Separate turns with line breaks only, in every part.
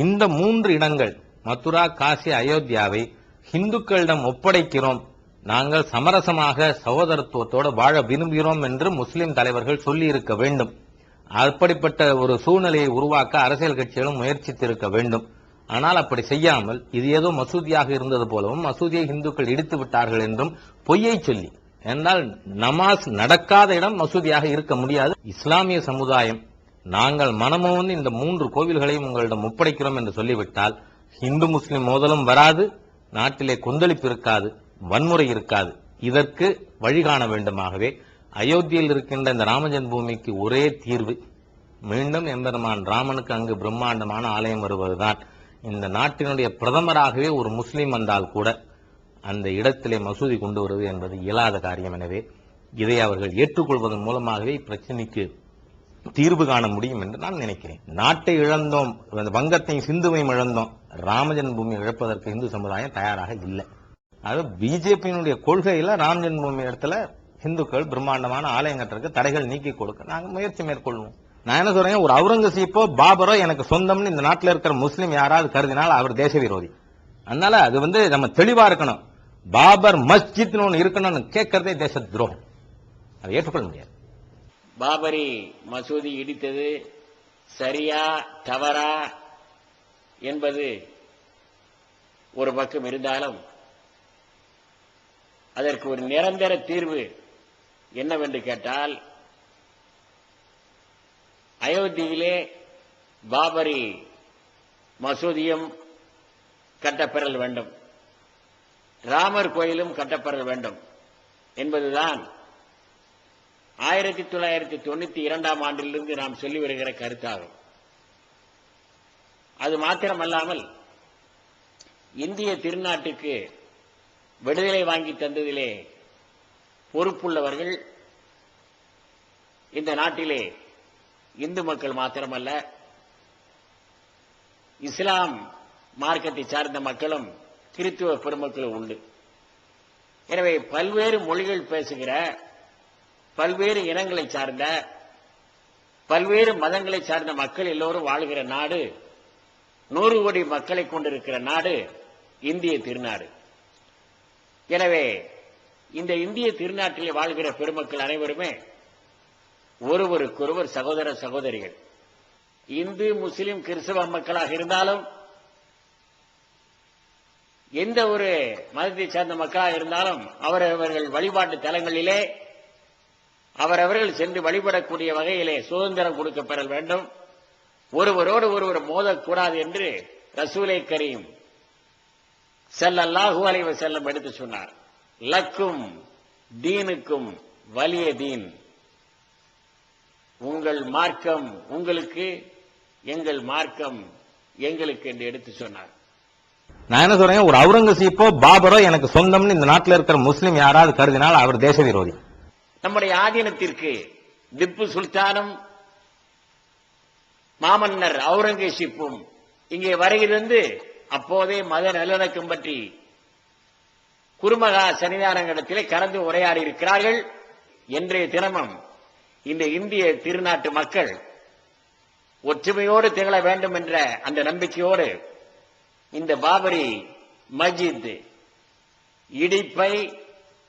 இந்த மூன்று இடங்கள் மதுரா காசி அயோத்தியாவை இந்துக்களிடம் ஒப்படைக்கிறோம். நாங்கள் சமரசமாக சகோதரத்துவத்தோடு வாழ விரும்புகிறோம் என்று முஸ்லிம் தலைவர்கள் சொல்லியிருக்க வேண்டும். அப்படிப்பட்ட ஒரு சூழ்நிலையை உருவாக்க அரசியல் கட்சிகளும் முயற்சித்திருக்க வேண்டும். ஆனால் அப்படி செய்யாமல் இது ஏதோ மசூதியாக இருந்தது போலவும் மசூதியை இந்துக்கள் இடித்து விட்டார்கள் என்றும் பொய்யை சொல்லி. என்றால் நமாஸ் நடக்காத இடம் மசூதியாக இருக்க முடியாது. இஸ்லாமிய சமுதாயம் நாங்கள் மனமுவந்து இந்த மூன்று கோவில்களையும் உங்களிடம் ஒப்படைக்கிறோம் என்று சொல்லிவிட்டால் இந்து முஸ்லிம் மோதலும் வராது நாட்டிலே கொந்தளிப்பு இருக்காது வன்முறை இருக்காது. இதற்கு வழிகாண வேண்டுமாகவே அயோத்தியில் இருக்கின்ற இந்த ராமஜன் பூமிக்கு ஒரே தீர்வு. மீண்டும் எம்பெருமான் ராமனுக்கு அங்கு பிரம்மாண்டமான ஆலயம் வருவதுதான். இந்த நாட்டினுடைய பிரதமராகவே ஒரு முஸ்லீம் வந்தால் கூட அந்த இடத்திலே மசூதி கொண்டு வருவது என்பது இயலாத காரியம். எனவே இதை அவர்கள் ஏற்றுக்கொள்வதன் மூலமாகவே இப்பிரச்சனைக்கு தீர்வு காண முடியும் என்று நான் நினைக்கிறேன். நாட்டை இழந்தோம் அந்த வங்கத்தையும் சிந்துவையும் இழந்தோம். ராமஜன் பூமி இழப்பதற்கு இந்து சமுதாயம் தயாராக இல்லை. அது பிஜேபியினுடைய கொள்கையில ராமஜன் பூமி இடத்துல இந்துக்கள் பிரம்மாண்டமான ஆலயம் கட்டுறதுக்கு தடைகள் நீக்கி கொடுக்க நாங்கள் முயற்சி மேற்கொள்வோம். நான் என்ன சொல்றேன் ஒரு அவுரங்கசீப்போ பாபரோ எனக்கு சொந்தம்னு இந்த நாட்டில் இருக்கிற முஸ்லீம் யாராவது கருதினால் அவர் தேச விரோதி அதனால அது வந்து நம்ம தெளிவா இருக்கணும். பாபர் மஸ்ஜித்னு ஒன்று இருக்கணும்னு கேட்கறதே தேச துரோகம். அதை ஏற்றுக்கொள்ள முடியாது.
பாபரி மசூதி இடித்தது சரியா தவறா என்பது ஒரு பக்கம் இருந்தாலும் அதற்கு ஒரு நிரந்தர தீர்வு என்னவென்று கேட்டால் அயோத்தியிலே பாபரி மசூதியும் கட்டப்பெறல் வேண்டும். ராமர் கோயிலும் கட்டப்பெறல் வேண்டும் என்பதுதான் ஆயிரத்தி தொள்ளாயிரத்தி தொண்ணூத்தி இரண்டாம் ஆண்டிலிருந்து நாம் சொல்லி வருகிற கருத்தாகும். அது மாத்திரமல்லாமல் இந்திய திருநாட்டுக்கு விடுதலை வாங்கி தந்ததிலே பொறுப்புள்ளவர்கள் இந்த நாட்டிலே இந்து மக்கள் மாத்திரமல்ல இஸ்லாம் மார்க்கத்தை சார்ந்த மக்களும் கிறித்துவ பெருமக்களும் உண்டு. எனவே பல்வேறு மொழிகள் பேசுகிற பல்வேறு இனங்களை சார்ந்த பல்வேறு மதங்களை சார்ந்த மக்கள் எல்லோரும் வாழ்கிற நாடு நூறு கோடி மக்களை கொண்டிருக்கிற நாடு இந்திய திருநாடு. எனவே இந்த இந்திய திருநாட்டில் வாழ்கிற பெருமக்கள் அனைவருமே ஒருவருக்கொருவர் சகோதர சகோதரிகள். இந்து முஸ்லிம் கிறிஸ்தவ மக்களாக இருந்தாலும் எந்த ஒரு மதத்தை சார்ந்த மக்களாக இருந்தாலும் அவரவர்கள் வழிபாட்டு தலங்களிலே அவரவர்கள் சென்று வழிபடக்கூடிய வகையிலே சுதந்திரம் கொடுக்கப்பெற வேண்டும். ஒருவரோடு ஒருவர் மோதக்கூடாது என்று ரசூலை கரீம் செல்லல்லாஹு அலைவ செல்லம் எடுத்து சொன்னார். லக்கும் தீனுக்கும் வலிய தீன். உங்கள் மார்க்கம் உங்களுக்கு எங்கள் மார்க்கம் எங்களுக்கு என்று எடுத்து சொன்னார்.
நான் என்ன சொல்றேன்? ஒரு அவுரங்கசீப்போ பாபரோ எனக்கு சொந்தம்னு இந்த நாட்டில் இருக்கிற முஸ்லீம் யாராவது கருதினால் அவர் தேச விரோதி.
நம்முடைய ஆதீனத்திற்கு திப்பு சுல்தானும் மாமன்னர் அவுரங்கசீப்பும் இங்கே வருகிறது அப்போதே மத நல்லிணக்கம் பற்றி குருமகா சன்னிதானங்களிடத்திலே கலந்து உரையாடி இருக்கிறார்கள் என்றைய தினமும் இந்த இந்திய திருநாட்டு மக்கள் ஒற்றுமையோடு திகழ வேண்டும் என்ற அந்த நம்பிக்கையோடு இந்த பாபரி மஜித் இடிப்பை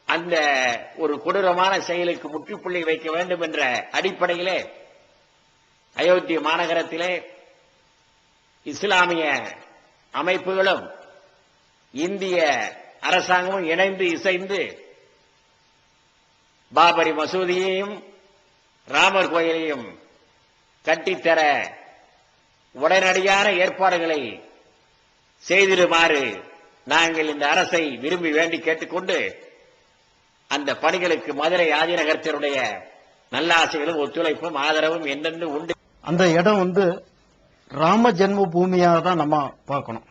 அந்த ஒரு கொடூரமான செயலுக்கு முற்றுப்புள்ளி வைக்க வேண்டும் என்ற அடிப்படையிலே அயோத்தி மாநகரத்திலே இஸ்லாமிய அமைப்புகளும் இந்திய அரசாங்கமும் இணைந்து இசைந்து பாபரி மசூதியையும் ராமர் கோயிலையும் கட்டித்தர உடனடியான ஏற்பாடுகளை செய்திடுமாறு நாங்கள் இந்த அரசை விரும்பி வேண்டி கேட்டுக்கொண்டு அந்த பணிகளுக்கு மதுரை ஆதிநகரத்தினுடைய நல்லாசைகளும் ஒத்துழைப்பும் ஆதரவும் என்னென்னு உண்டு.
அந்த இடம் வந்து ராம ஜென்ம பூமியாக தான் நம்ம பார்க்கணும்.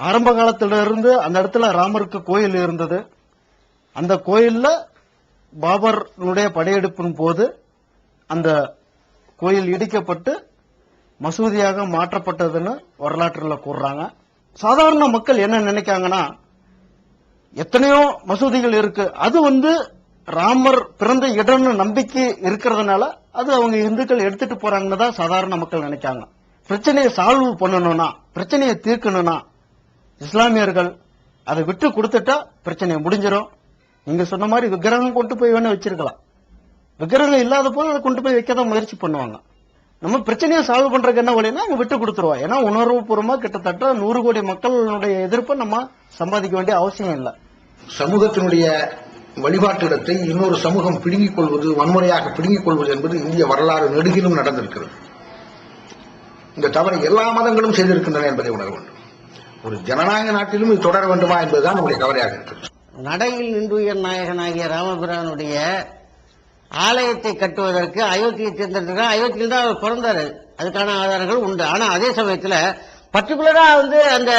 ஆரம்ப காலத்துல இருந்து அந்த இடத்துல ராமருக்கு கோயில் இருந்தது. அந்த கோயில்ல பாபருடைய படையெடுப்பின் போது அந்த கோயில் இடிக்கப்பட்டு மசூதியாக மாற்றப்பட்டதுன்னு வரலாற்றில் கூறுறாங்க. சாதாரண மக்கள் என்ன நினைக்காங்கன்னா எத்தனையோ மசூதிகள் இருக்கு. அது வந்து ராமர் பிறந்த இடம்னு நம்பிக்கை இருக்கிறதுனால அது அவங்க இந்துக்கள் எடுத்துட்டு போறாங்கன்னு தான் சாதாரண மக்கள் நினைக்காங்க பிரச்சனையை சால்வ் பண்ணணும்னா பிரச்சனையை தீர்க்கணும்னா இஸ்லாமியர்கள் அதை விட்டு கொடுத்துட்டா பிரச்சனை முடிஞ்சிடும் நீங்க சொன்ன மாதிரி விக்கிரகம் கொண்டு போய் வேணா வச்சிருக்கலாம். விக்கிரகம் இல்லாத போது அதை கொண்டு போய் வைக்க தான் முயற்சி பண்ணுவாங்க. நம்ம பிரச்சனையை சால்வ் பண்றதுக்கு என்ன வழின்னா அவங்க விட்டு கொடுத்துருவோம். ஏன்னா உணர்வுபூர்வமா கிட்டத்தட்ட நூறு கோடி மக்களுடைய எதிர்ப்பை நம்ம சம்பாதிக்க வேண்டிய அவசியம் இல்லை.
சமூகத்தினுடைய வழிபாட்டு இடத்தை இன்னொரு சமூகம் பிடுங்கிக் கொள்வது வன்முறையாக பிடுங்கிக் கொள்வது என்பது இந்திய வரலாறு நெடுகிலும் நடந்திருக்கிறது. இந்த தவறை எல்லா மதங்களும் செய்திருக்கின்றன என்பதை உணர வேண்டும். ஒரு ஜனநாயக நாட்டிலும் இது தொடர வேண்டுமா என்பதுதான் நம்முடைய கவலையாக இருக்கிறது.
நடையில் நின்றுயர் நாயகனாகிய ராமபிரானுடைய ஆலயத்தை கட்டுவதற்கு அயோத்தியை தேர்ந்தெடுக்கிறார் அயோத்தியில் தான் அவர் பிறந்தார். அதுக்கான ஆதாரங்கள் உண்டு. ஆனால் அதே சமயத்துல பர்டிகுலராக வந்து அந்த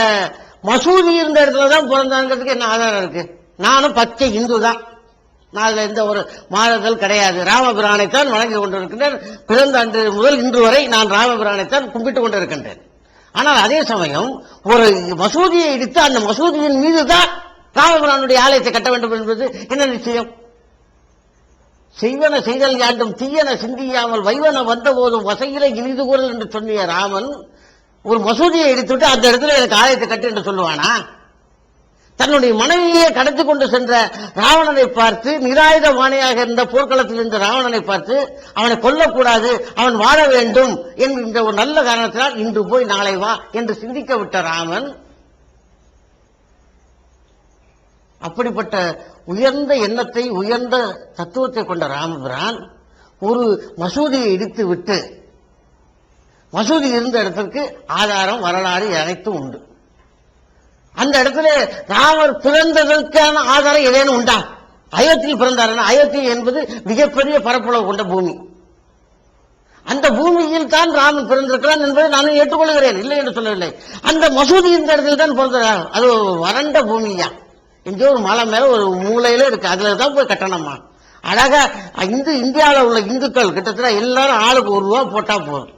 மசூதி இருந்த இடத்துல தான் பிறந்தாங்கிறதுக்கு என்ன ஆதாரம் இருக்கு? நானும் பச்சை இந்து தான் நான் அதில் எந்த ஒரு மாறுதல் கிடையாது. ராமபிரானைத்தான் வணங்கி கொண்டிருக்கின்றேன். பிறந்த அன்று முதல் இன்று வரை நான் ராமபிரானைத்தான் கும்பிட்டு கொண்டிருக்கின்றேன். ஆனால் அதே சமயம் ஒரு மசூதியை இடித்து அந்த மசூதியின் மீது தான் ராமபிரானுடைய ஆலயத்தை கட்ட வேண்டும் என்பது என்ன நிச்சயம்? செய்வன செய்தல் யாண்டும் தீயன சிந்தியாமல் வைவன வந்த போதும் வசையில இனிது என்று சொன்னிய ராமன் ஒரு மசூதியை எடுத்துட்டு அந்த இடத்துல எனக்கு ஆலயத்தை கட்டு என்று சொல்லுவானா? தன்னுடைய மனைவியை கடத்தி கொண்டு சென்ற ராவணனை பார்த்து நிராயுத வாணியாக இருந்த போர்க்களத்தில் இருந்த ராவணனை பார்த்து அவனை கொல்லக்கூடாது அவன் வாழ வேண்டும் என்கின்ற ஒரு நல்ல காரணத்தினால் இன்று போய் நாளை வா என்று சிந்திக்க விட்ட ராமன் அப்படிப்பட்ட உயர்ந்த எண்ணத்தை உயர்ந்த தத்துவத்தை கொண்ட ராமபிரான் ஒரு மசூதியை இடித்து விட்டு மசூதி இருந்த இடத்திற்கு ஆதாரம் வரலாறு அனைத்தும் உண்டு. அந்த இடத்துல ராமர் பிறந்ததற்கான ஆதாரம் ஏதேனும் உண்டா? அயோத்தியில் பிறந்தார் அயோத்தி என்பது மிகப்பெரிய பரப்பளவு கொண்ட பூமி. அந்த பூமியில் தான் ராமன் பிறந்திருக்கிறான் என்பதை நான் ஏற்றுக்கொள்கிறேன். இல்லை என்று சொல்லவில்லை. அந்த மசூதி இந்த இடத்தில் தான் பிறந்தார். அது வறண்ட பூமியா எங்கேயோ ஒரு மலை மேல ஒரு மூலையில இருக்கு. அதுல தான் போய் கட்டணமா? அழகா இந்து இந்தியாவில் உள்ள இந்துக்கள் கிட்டத்தட்ட எல்லாரும் ஆளுக்கு ஒரு ரூபா போட்டா போதும்.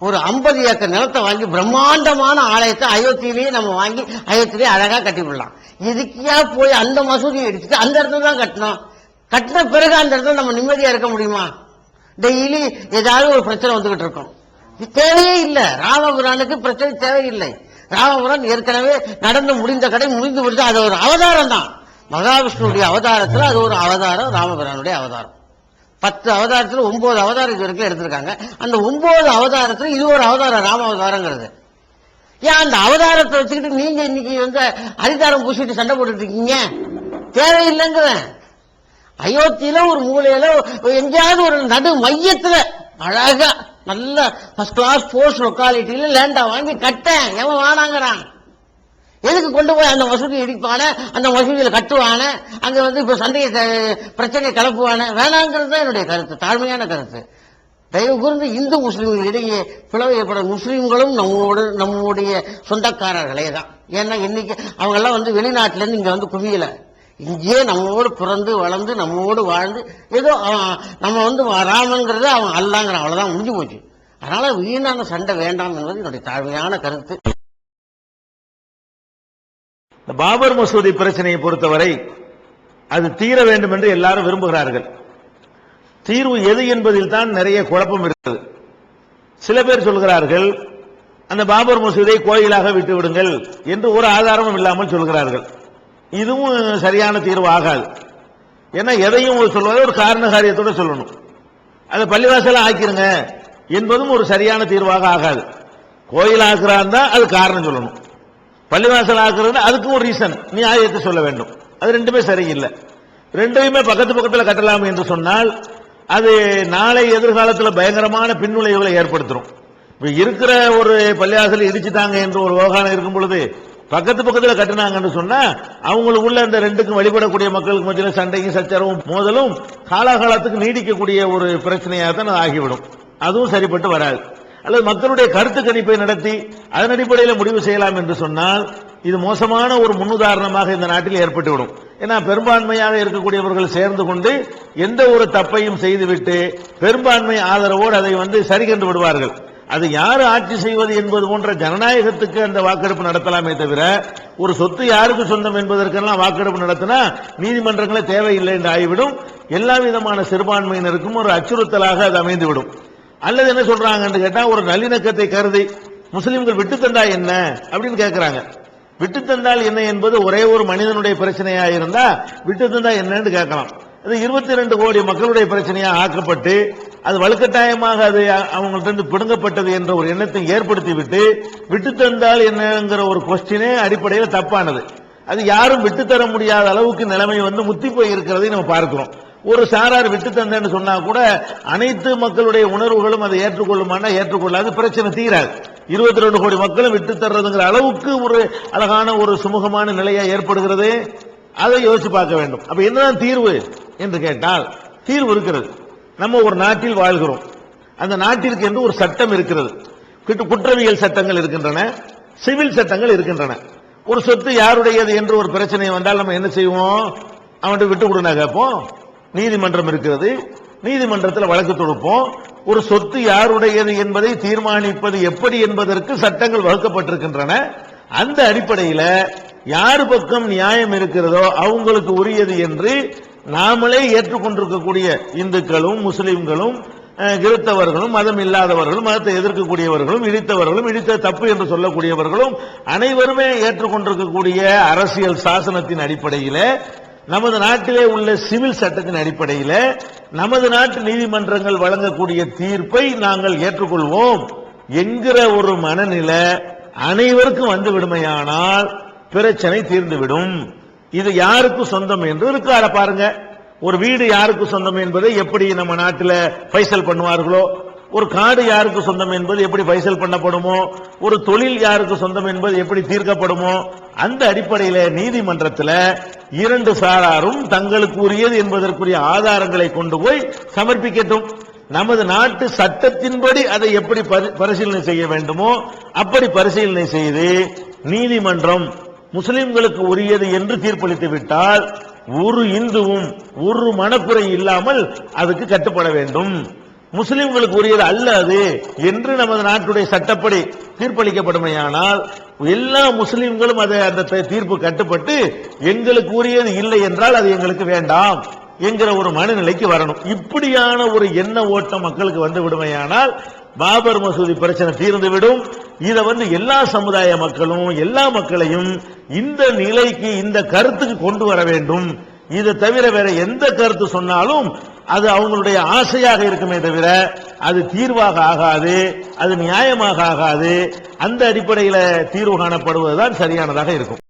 ஒரு ஐம்பது ஏக்கர் நிலத்தை வாங்கி பிரம்மாண்டமான ஆலயத்தை அயோத்தியிலேயே நம்ம வாங்கி அயோத்தியிலேயே அழகாக கட்டி விடலாம். இதுக்கியா போய் அந்த மசூதியை எடுத்துட்டு அந்த இடத்துல தான் கட்டணும்? கட்டின பிறகு அந்த இடத்துல நம்ம நிம்மதியாக இருக்க முடியுமா? டெய்லி ஏதாவது ஒரு பிரச்சனை வந்துகிட்டு இருக்கும். தேவையே இல்லை. ராமபுரானுக்கு பிரச்சனை தேவையில்லை. ராமபுரம் ஏற்கனவே நடந்து முடிந்த கடை முடிந்து விடுத்து அது ஒரு அவதாரம் தான். மகாவிஷ்ணுடைய அவதாரத்தில் அது ஒரு அவதாரம் ராமபுரானுடைய அவதாரம். பத்து அவதாரத்தில் ஒன்பது அவதாரம் இது வரைக்கும் எடுத்திருக்காங்க. அந்த ஒன்பது அவதாரத்தில் இது ஒரு அவதாரம் ராம அவதாரங்கிறது ஏன் அந்த அவதாரத்தை வச்சுக்கிட்டு நீங்க இன்னைக்கு வந்து அரிதாரம் பூசிட்டு சண்டை போட்டுட்டு இருக்கீங்க? தேவையில்லைங்கிறேன். அயோத்தியில ஒரு மூலையில எங்கேயாவது ஒரு நடு மையத்துல அழகா நல்ல ஃபர்ஸ்ட் கிளாஸ் போஸ்ட் லொக்காலிட்டியில லேண்டா வாங்கி கட்டேன். எவன் வானாங்கிறான்? எதுக்கு கொண்டு போய் அந்த மசூதி இடிப்பான? அந்த மசூதியில கட்டுவான? அங்க வந்து இப்ப சண்டையை பிரச்சனையை கிளப்புவான? வேணாங்கிறது தான் என்னுடைய கருத்து தாழ்மையான கருத்து. தயவு கூர்ந்து இந்து முஸ்லீம்கள் இடையே பிளவு ஏற்பட முஸ்லீம்களும் நம்மோடு நம்முடைய சொந்தக்காரர்களே தான். ஏன்னா இன்னைக்கு அவங்க எல்லாம் வந்து வெளிநாட்டுல இருந்து இங்க வந்து குவியல. இங்கேயே நம்மோடு பிறந்து வளர்ந்து நம்மோடு வாழ்ந்து ஏதோ அவன் நம்ம வந்து ராமங்கிறது அவன் அல்லாங்கிற அவ்வளவுதான் முடிஞ்சு போச்சு. அதனால வீணான சண்டை வேண்டாம் என்பது என்னுடைய தாழ்மையான கருத்து.
இந்த பாபர் மசூதி பிரச்சனையை பொறுத்தவரை அது தீர வேண்டும் என்று எல்லாரும் விரும்புகிறார்கள். தீர்வு எது என்பதில் தான் நிறைய குழப்பம் இருக்கிறது. சில பேர் சொல்கிறார்கள் அந்த பாபர் மசூதியை கோயிலாக விட்டு விடுங்கள் என்று ஒரு ஆதாரமும் இல்லாமல் சொல்கிறார்கள். இதுவும் சரியான தீர்வு ஆகாது. ஏன்னா எதையும் சொல்வதை ஒரு காரண காரியத்தோடு சொல்லணும். அதை பள்ளிவாசல ஆக்கிருங்க என்பதும் ஒரு சரியான தீர்வாக ஆகாது. கோயில் ஆக்குறான் தான் அது காரணம் சொல்லணும். பள்ளிவாசல் ஆக்குறது அதுக்கும் ஒரு ரீசன் நீ ஆயத்தை சொல்ல வேண்டும். அது ரெண்டுமே சரியில்லை. ரெண்டையுமே பக்கத்து பக்கத்தில் கட்டலாம் என்று சொன்னால் அது நாளை எதிர்காலத்தில் பயங்கரமான பின்விளைவுகளை ஏற்படுத்தும். இப்போ இருக்கிற ஒரு பள்ளிவாசலை இடிச்சுட்டாங்க என்று ஒரு விவகாரம் இருக்கும் பொழுது பக்கத்து பக்கத்தில் கட்டினாங்கன்னு சொன்னா அவங்களுக்குள்ள அந்த ரெண்டுக்கும் வழிபடக்கூடிய மக்களுக்கு மத்தியில் சண்டையும் சச்சரவும் மோதலும் காலாகாலத்துக்கு நீடிக்கக்கூடிய ஒரு பிரச்சனையாக தான் ஆகிவிடும். அதுவும் சரிப்பட்டு வராது. அல்லது மக்களுடைய கருத்து கணிப்பை நடத்தி அதன் அடிப்படையில் முடிவு செய்யலாம் என்று சொன்னால் இது மோசமான ஒரு முன்னுதாரணமாக இந்த நாட்டில் ஏற்பட்டுவிடும். ஏன்னா பெரும்பான்மையாக இருக்கக்கூடியவர்கள் சேர்ந்து கொண்டு எந்த ஒரு தப்பையும் செய்துவிட்டு பெரும்பான்மை ஆதரவோடு அதை வந்து சரி கண்டு விடுவார்கள். அது யார் ஆட்சி செய்வது என்பது போன்ற ஜனநாயகத்துக்கு அந்த வாக்கெடுப்பு நடத்தலாமே தவிர ஒரு சொத்து யாருக்கு சொந்தம் என்பதற்கெல்லாம் வாக்கெடுப்பு நடத்தினா நீதிமன்றங்களே தேவையில்லை என்று ஆகிவிடும். எல்லா விதமான சிறுபான்மையினருக்கும் ஒரு அச்சுறுத்தலாக அது அமைந்துவிடும். அல்லது என்ன சொல்றாங்கன்னு கேட்டா ஒரு நல்லிணக்கத்தை கருதி முஸ்லிம்கள் விட்டு தந்தா என்ன? அப்படின்னு கேட்கிறாங்க விட்டு தந்தால் என்ன என்பது ஒரே ஒரு மனிதனுடைய பிரச்சனையா இருந்தா விட்டு தந்தா என்னன்னு கேட்கலாம். அது இருபத்தி ரெண்டு கோடி மக்களுடைய பிரச்சனையா ஆக்கப்பட்டு அது வலுக்கட்டாயமாக அது அவங்கள்ட்ட இருந்து பிடுங்கப்பட்டது என்ற ஒரு எண்ணத்தை ஏற்படுத்தி விட்டு விட்டு தந்தால் என்னங்கிற ஒரு கொஸ்டினே அடிப்படையில் தப்பானது. அது யாரும் விட்டு தர முடியாத அளவுக்கு நிலைமை வந்து முத்தி போய் இருக்கிறதை நம்ம பார்க்கிறோம். ஒரு சாரார் விட்டு தந்தேன்னு சொன்னா கூட அனைத்து மக்களுடைய உணர்வுகளும் அதை ஏற்றுக்கொள்ளுமானா ஏற்றுக்கொள்ளாது. பிரச்சனை தீராது. இருபத்தி ரெண்டு கோடி மக்களும் விட்டு தர்றதுங்கிற அளவுக்கு ஒரு அழகான ஒரு சுமூகமான நிலையா ஏற்படுகிறது. அதை யோசிச்சு பார்க்க வேண்டும். அப்ப என்னதான் தீர்வு என்று கேட்டால் தீர்வு இருக்கிறது. நம்ம ஒரு நாட்டில் வாழ்கிறோம். அந்த நாட்டிற்கு என்று ஒரு சட்டம் இருக்கிறது. குற்றவியல் சட்டங்கள் இருக்கின்றன. சிவில் சட்டங்கள் இருக்கின்றன. ஒரு சொத்து யாருடையது என்று ஒரு பிரச்சனை வந்தால் நம்ம என்ன செய்வோம்? அவன்கிட்ட விட்டு கொடுனா கேட்போம். நீதிமன்றம் இருக்கிறது. நீதிமன்றத்தில் வழக்கு தொடுப்போம். ஒரு சொத்து யாருடையது என்பதை தீர்மானிப்பது எப்படி என்பதற்கு சட்டங்கள் வகுக்கப்பட்டிருக்கின்றன. அந்த அடிப்படையில் யார் பக்கம் நியாயம் இருக்கிறதோ அவங்களுக்கு உரியது என்று நாமளே ஏற்றுக்கொண்டிருக்கக்கூடிய இந்துக்களும் முஸ்லிம்களும் கிறித்தவர்களும் மதம் இல்லாதவர்களும் மதத்தை எதிர்க்கக்கூடியவர்களும் இடித்தவர்களும் இடித்த தப்பு என்று சொல்லக்கூடியவர்களும் அனைவருமே ஏற்றுக்கொண்டிருக்கக்கூடிய அரசியல் சாசனத்தின் அடிப்படையில் நமது நாட்டிலே உள்ள சிவில் சட்டத்தின் அடிப்படையில் நமது நாட்டு நீதிமன்றங்கள் வழங்கக்கூடிய தீர்ப்பை நாங்கள் ஏற்றுக்கொள்வோம் என்கிற ஒரு மனநிலை அனைவருக்கும் வந்து விடுமையானால் பிரச்சனை தீர்ந்துவிடும். இது யாருக்கு சொந்தம் என்று இருக்கார பாருங்க. ஒரு வீடு யாருக்கு சொந்தம் என்பதை எப்படி நம்ம நாட்டில் பைசல் பண்ணுவார்களோ ஒரு காடு யாருக்கு சொந்தம் என்பது எப்படி பைசல் பண்ணப்படுமோ ஒரு தொழில் யாருக்கு சொந்தம் என்பது எப்படி தீர்க்கப்படுமோ அந்த அடிப்படையில் நீதிமன்றத்தில் இரண்டு சாராரும் தங்களுக்கு உரியது என்பதற்குரிய ஆதாரங்களை கொண்டு போய் சமர்ப்பிக்கட்டும். நமது நாட்டு சட்டத்தின்படி அதை எப்படி பரி- பரிசீலனை செய்ய வேண்டுமோ அப்படி பரிசீலனை செய்து நீதிமன்றம் முஸ்லிம்களுக்கு உரியது என்று தீர்ப்பளித்து விட்டால் ஒரு இந்துவும் ஒரு மனக்குறை இல்லாமல் அதுக்கு கட்டுப்பட வேண்டும். முஸ்லிம்களுக்கு உரியது அல்ல அது. என்று நமது நாட்டுடைய சட்டப்படி தீர்ப்பளிக்கப்படுமையானால் எல்லா முஸ்லிம்களும் அதை அந்த த- தீர்ப்பு கட்டுப்பட்டு எங்களுக்கு உரியது இல்லை என்றால் அது எங்களுக்கு வேண்டாம் என்கிற ஒரு மனநிலைக்கு வரணும். இப்படியான ஒரு எண்ண ஓட்டம் மக்களுக்கு வந்து விடுமையானால் பாபர் மசூதி பிரச்சனை தீர்ந்துவிடும். இதை வந்து எல்லா சமுதாய மக்களும் எல்லா மக்களையும் இந்த நிலைக்கு இந்த கருத்துக்கு கொண்டு வர வேண்டும். இதை தவிர வேற எந்த கருத்து சொன்னாலும் அது அவங்களுடைய ஆசையாக இருக்குமே தவிர அது தீர்வாக ஆகாது அது நியாயமாக ஆகாது. அந்த அடிப்படையில் தீர்வு காணப்படுவதுதான் சரியானதாக இருக்கும்.